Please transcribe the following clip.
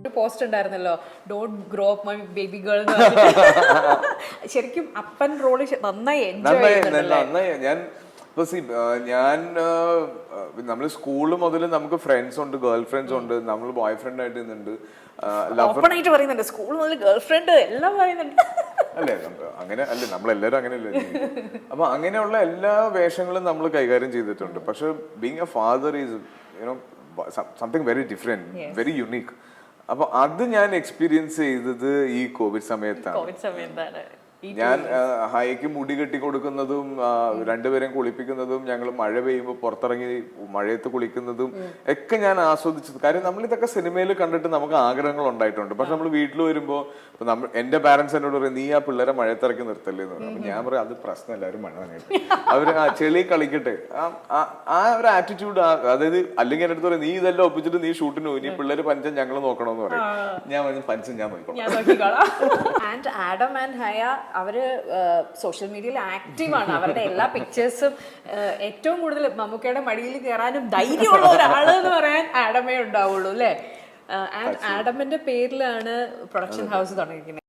ഒരു പോസ്റ്റ് ഉണ്ടായിരുന്നല്ലോ don't grow up my baby girl ശരിക്കും അപ്പൻ റോൾ നന്നായി എൻജോയ് ചെയ്യുന്നുണ്ടല്ലേ നന്നായി ഞാൻ ഇപ്പൊ ഞാൻ നമ്മൾ സ്കൂൾ മുതൽ നമുക്ക് ഫ്രണ്ട്സ് ഉണ്ട് ഗേൾ ഫ്രണ്ട്സ് ഉണ്ട് നമ്മൾ ബോയ് ഫ്രണ്ട് ആയിട്ട് നിന്നുണ്ട് സ്കൂൾ മുതൽ ഗേൾ ഫ്രണ്ട് എല്ലാം പറയുന്നുണ്ട്. അല്ലേ? അങ്ങനെ അല്ലേ നമ്മളെല്ലാരും അങ്ങനെയല്ലേ അപ്പൊ അങ്ങനെയുള്ള എല്ലാ വേഷങ്ങളും നമ്മൾ കൈകാര്യം ചെയ്തിട്ടുണ്ട്. പക്ഷെ being a father is you know something very different very unique അപ്പൊ അത് ഞാൻ എക്സ്പീരിയൻസ് ചെയ്തത് ഈ കോവിഡ് സമയത്താണ്. ഞാൻ ഹൈക്ക് മുടി കെട്ടി കൊടുക്കുന്നതും രണ്ടുപേരെയും കുളിപ്പിക്കുന്നതും ഞങ്ങൾ മഴ പെയ്യുമ്പോൾ പുറത്തിറങ്ങി മഴയത്ത് കുളിക്കുന്നതും ഒക്കെ ഞാൻ ആസ്വദിച്ചത്. കാര്യം നമ്മൾ ഇതൊക്കെ സിനിമയിൽ കണ്ടിട്ട് നമുക്ക് ആഗ്രഹങ്ങൾ ഉണ്ടായിട്ടുണ്ട്. പക്ഷെ നമ്മൾ വീട്ടിൽ വരുമ്പോൾ ഇപ്പൊ നമ്മൾ എന്റെ പാരന്റ്സ് എന്നോട് പറയും നീ ആ പിള്ളേരെ മഴയത്തിറക്കി നിർത്തല്ലേ? എന്ന് പറയും. ഞാൻ പറയും അത് പ്രശ്നമല്ല എല്ലാവരും മഴ നനയട്ടെ അവർ ആ ചെളി കളിക്കട്ടെ. ആ- ഒരു ആറ്റിറ്റ്യൂഡ് അതായത് അല്ലെങ്കിൽ എന്റെ അടുത്ത് പറയും നീ ഇതെല്ലാം ഒപ്പിച്ചിട്ട് നീ ഷൂട്ടിന് പോയി. നീ പിള്ളേര് പഞ്ചം ഞങ്ങൾ നോക്കണമെന്ന് പറയും. ഞാൻ പറഞ്ഞു പഞ്ചം ഞാൻ നോക്കണം ആൻഡ് ആഡം ആൻഡ് ഹയ അവർ സോഷ്യൽ മീഡിയയിൽ ആക്റ്റീവാണ് അവരുടെ എല്ലാ പിക്ചേഴ്സും ഏറ്റവും കൂടുതൽ മമ്മൂക്കയുടെ മടിയിൽ കയറാനും ധൈര്യമുള്ള ഒരാൾ എന്ന് പറയാൻ ആഡമേ ഉണ്ടാവുള്ളൂ അല്ലേ? ആൻഡ് ആഡമിന്റെ പേരിലാണ് പ്രൊഡക്ഷൻ ഹൗസ് തുടങ്ങിയിരിക്കുന്നത്.